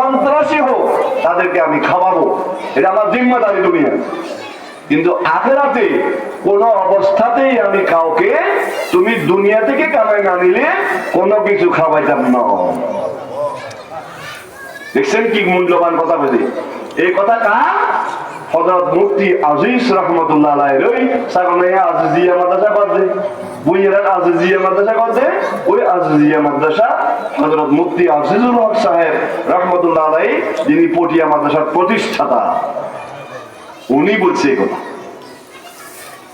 সন্ত্রাসী হোক, তাদেরকে আমি খাওয়াবো। এটা আমার জিম্মাদারি দুনিয়া। কিন্তু আখেরাতে কোন অবস্থাতেই আমি কাউকে তুমি দুনিয়া থেকে কামায় না নিলে কোনো কিছু খাওয়াইতাম না। দেখছেন কি মূল্যবান কথা বলি? এই কথা কার? হজরত মুফতি আজিজ রহমতুল্লাহ আলাই রই সাগনে আজিজিয়া মাদ্রাসা করছে। বুইয়েরা আজিজিয়া মাদ্রাসা করছে। ওই আজিজিয়া মাদ্রাসা হজরত মুফতি আজিজুল হক সাহেব রহমতুল্লাহ আলাই যিনি পটিয়া মাদ্রাসার প্রতিষ্ঠাতা। উনি বলছে কথা।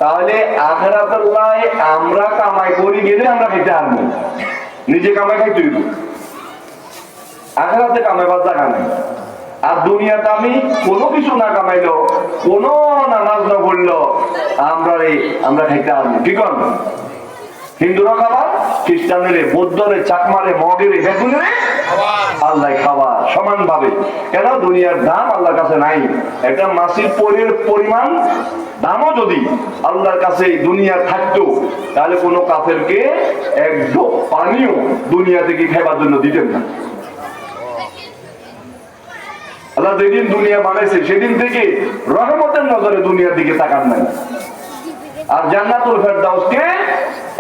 তাহলে আখেরাতুল্লাহ আমরা কামাই করি গেলে আমরা খেতে আনব নিজে কামাই খাইতে হইব। আখেরাতে কামাইবার জায়গা নাই। আর দুনিয়াতে আমি কোনো কিছু না কামাইলো কোন নামাজ না পড়ল আমরা রে আমরা খাইতে আসব কি কর হিন্দুরা খাবার, খ্রিস্টানের, বৌদ্ধরে, চাকমারে, মগেরে বেগুনের আল্লাহ খাবার সমান ভাবে কেন? দুনিয়ার দাম আল্লাহর কাছে নাই। একটা মাসির পরের পরিমাণ দামও যদি আল্লাহর কাছে দুনিয়া থাকতো, তাহলে কোনো কাফেরকে এক পানিও দুনিয়া থেকে খাইবার জন্য দিতেন না। আল্লাহ যেদিন দুনিয়া বানাইছে, সেদিন থেকে রহমতের নজরে দুনিয়ার দিকে তাকান নাই। আর জান্নাতুল ফেরদাউসকে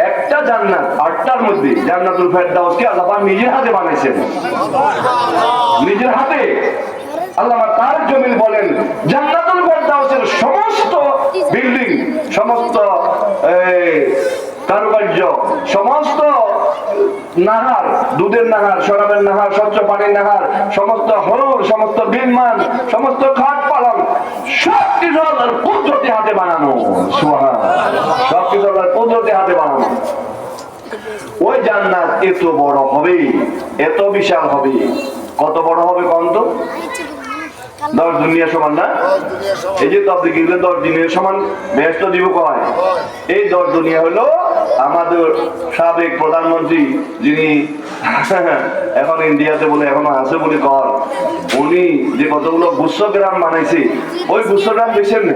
একটা জান্নাত, আটটার মধ্যে জান্নাতুল ফেরদাউসকে আল্লাহ নিজের হাতে বানাইছেন। নিজের হাতে? আল্লাহ তার জমিন বলেন, জান্নাতুল ফেরদাউসের সমস্ত বিল্ডিং সমস্ত কারুকার্য, সমস্ত নাহার, দুধের নাহার, শরাবের নাহার, স্বচ্ছ পানির নাহার, সমস্ত সমস্ত বিমান সমস্ত খাট পালন আল্লাহর কুদরতি হাতে বানানো। সব আল্লাহর কুদরতি হাতে বানানো। ওই জান্নাত এত বড় হবে, এত বিশাল হবে। কত বড় হবে কন্ত? দশ দুনিয়া সমান না? এই যে এগুলো দশ দিনের সমান ব্যস্ত দিব কয়? এই দশ দুনিয়া হলো আমাদের সাবেক প্রধানমন্ত্রী যিনি এখন ইন্ডিয়াতে বলে এখনও আছে বলে কর। উনি যে কতগুলো গুচ্ছ গ্রাম বানাইছে ওই গুচ্ছ গ্রাম দেশের না।